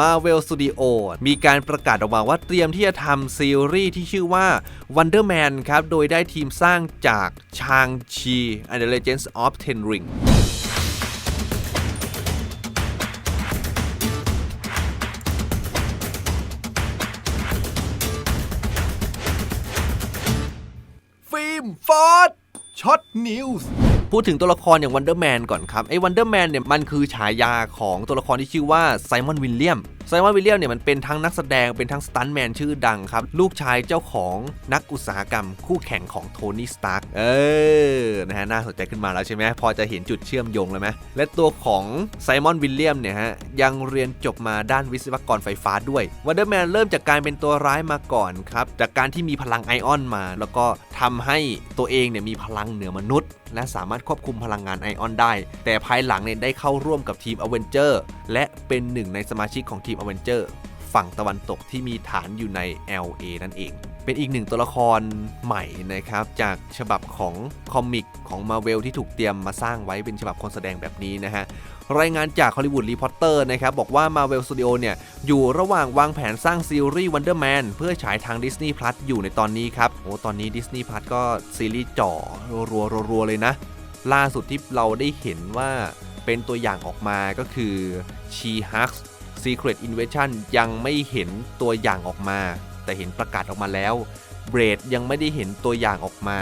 Marvel Studio มีการประกาศออกมาว่าเตรียมที่จะทำซีรีส์ที่ชื่อว่า Wonder Man ครับ โดยได้ทีมสร้างจากชางชี and the Legends of Ten Ring ฟิล์มฟอร์ดช็อตนิวส์ พูดถึงตัวละครอย่างวันเดอร์แมนก่อนครับไอ้วันเดอร์แมนเนี่ยมันคือฉายาของตัวละครที่ชื่อว่าไซมอนวิลเลียม ไซมอนวิลเลียมเนี่ยมันเป็นทั้งนักแสดงเป็นทั้งสตันแมนชื่อดังครับ ลูกชายเจ้าของนักอุตสาหกรรม คู่แข่งของโทนี่สตาร์กเออนะฮะน่าสนใจขึ้นมาแล้วใช่ไหมพอจะเห็นจุดเชื่อมโยงแล้วไหมและตัวของไซมอนวิลเลียมเนี่ยฮะยังเรียนจบมาด้านวิศวกรไฟฟ้าด้วยวันเดอร์แมนเริ่มจากการเป็นตัวร้ายมาก่อนครับจากการที่มีพลังไอออนมา แล้วก็ทำให้ตัวเองเนี่ยมีพลังเหนือมนุษย์ และสามารถควบคุมพลังงานไอออนได้ แต่ภายหลังเนี่ยได้เข้าร่วมกับทีมอเวนเจอร์และเป็นหนึ่งในสมาชิกของทีมอเวนเจอร์ฝั่งตะวันตกที่มีฐานอยู่ใน LA นั่นเอง เป็นอีกหนึ่งตัวละครใหม่นะครับ จากฉบับของคอมิกของ Marvel ที่ถูกเตรียมมาสร้างไว้เป็นฉบับคนแสดงแบบนี้นะฮะ รายงานจาก Hollywood Reporter นะครับ บอกว่า Marvel Studio เนี่ย อยู่ระหว่างวางแผนสร้างซีรีส์ Wonder Man เพื่อฉายทาง Disney Plus อยู่ในตอนนี้ครับ โอ้ ตอนนี้ Disney Plus ก็ซีรีส์จ่อรัวๆรัวๆเลยนะ ล่าสุดที่เราได้เห็นว่าเป็นตัวอย่างออกมาก็คือ She Hulk Secret Invasion ยังไม่เห็นตัวอย่างออกมา แต่เห็นประกาศออกมาแล้ว เบรดยังไม่ได้เห็นตัวอย่างออกมา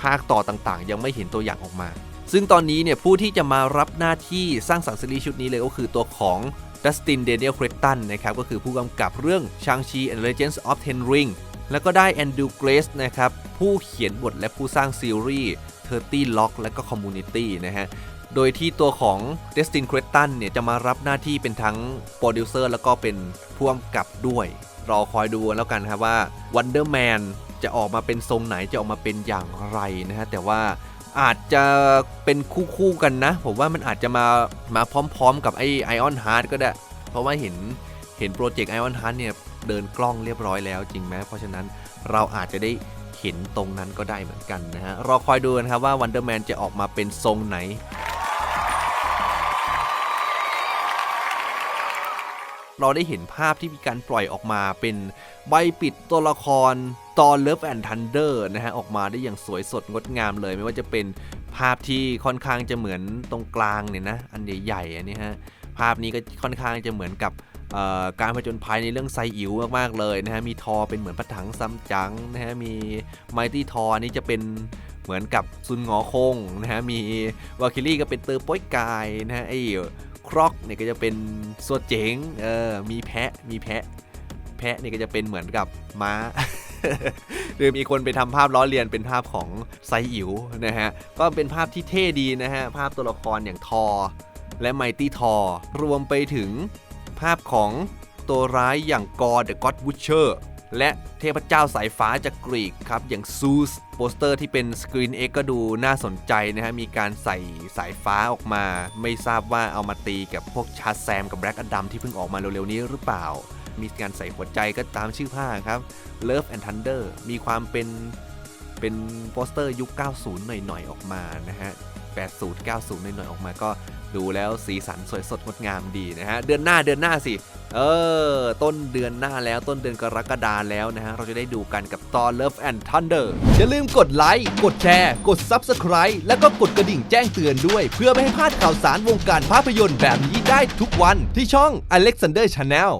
ภาคต่อต่างๆ ยังไม่เห็นตัวอย่างออกมา ซึ่งตอนนี้เนี่ยผู้ที่จะมารับหน้าที่สร้างสรรค์ซีรีส์ชุดนี้เลยก็คือตัวของดัสตินเดเนียลคร t ตันนะครับก็คือผู้กำกับเรื่อง Shang-Chi and Legends of Ten Ring แล้วก็ได้แอนดูเกรสนะครับผู้เขียนบทและผู้สร้างซีรีส์ 30 Lock และก็ Community นะฮะ โดยที่ตัวของ Destin c r e t t o n เนี่ยจะมารับหน้าที่เป็นทั้งโปรดิวเซอร์แล้วก็เป็นผู้กำกับด้วย รอคอยดูแล้วกันครับว่า Wonder Man จะออกมาเป็นทรงไหนจะออกมาเป็นอย่างไรนะฮะ แต่ว่าอาจจะเป็นคู่ๆกันนะ ผมว่ามันอาจจะมามาพร้อมๆกับไอ้ Iron Heart ก็ได้ เพราะว่าเห็นเห็นโปรเจกต์ Iron Heart เนี่ยเดินกล้องเรียบร้อยแล้วจริงไหมเพราะฉะนั้นเราอาจจะได้ เห็นตรงนั้นก็ได้เหมือนกันนะฮะรอคอยดูนะครับว่า Wonder Man จะออกมาเป็นทรงไหนเราได้เห็นภาพที่มีการปล่อยออกมาเป็นใบปิดตัวละครตอน Love and Thunder นะฮะ ออกมาได้อย่างสวยสดงดงามเลย ไม่ว่าจะเป็นภาพที่ค่อนข้างจะเหมือนตรงกลางเนี่ยนะ อันใหญ่ๆอันนี้ฮะ ภาพนี้ก็ค่อนข้างจะเหมือนกับ การผจญภัยในเรื่องไซอิ๋วมากๆเลยนะฮะมีทอเป็นเหมือนพระถังซัมจังนะฮะมีไมตี้ทอนี่จะเป็นเหมือนกับซุนงอคงนะฮะมีวาคิลี่ก็เป็นเตอร์ป้ยกายนะฮะไอ้ครอกเนี่ยก็จะเป็นสวดเจ๋งเออมีแพะมีแพะ แพะนี่ก็จะเป็นเหมือนกับม้าหรือมีคนไปทำภาพล้อเลียนเป็นภาพของไซอิ๋วนะฮะ ก็เป็นภาพที่เท่ดีนะฮะ ภาพตัวละครอย่างทอ และไมตี้ทอ รวมไปถึง ภาพของตัวร้ายอย่างกอร์เดอะก็อดวูชเชอร์และเทพเจ้าสายฟ้าจากกรีกครับ อย่างซูสโปสเตอร์ที่เป็นสกรีนเอ็กก็ดูน่าสนใจนะฮะ มีการใส่สายฟ้าออกมา ไม่ทราบว่าเอามาตีกับพวกชาร์แซมกับแบล็กอดัมที่เพิ่งออกมาเร็วๆนี้หรือเปล่า มีการใส่หัวใจก็ตามชื่อผ้าครับ Love and Thunder มีความเป็นเป็นโปสเตอร์ยุค 90 หน่อยๆ ออกมานะฮะ 80 90 หน่อยๆออกมาก็ดูแล้วสีสันสวยสดงดงามดีนะฮะ เดือนหน้าเดือนหน้าสิ เออ ต้นเดือนหน้าแล้วต้นเดือนกรกฎาแล้วนะฮะ เราจะได้ดูกันกับตอน Love and Thunder อย่าลืมกดไลค์ กดแชร์ กด Subscribe แล้วก็กดกระดิ่งแจ้งเตือนด้วย เพื่อไม่ให้พลาดข่าวสารวงการภาพยนตร์แบบนี้ได้ทุกวันที่ช่อง Alexander Channel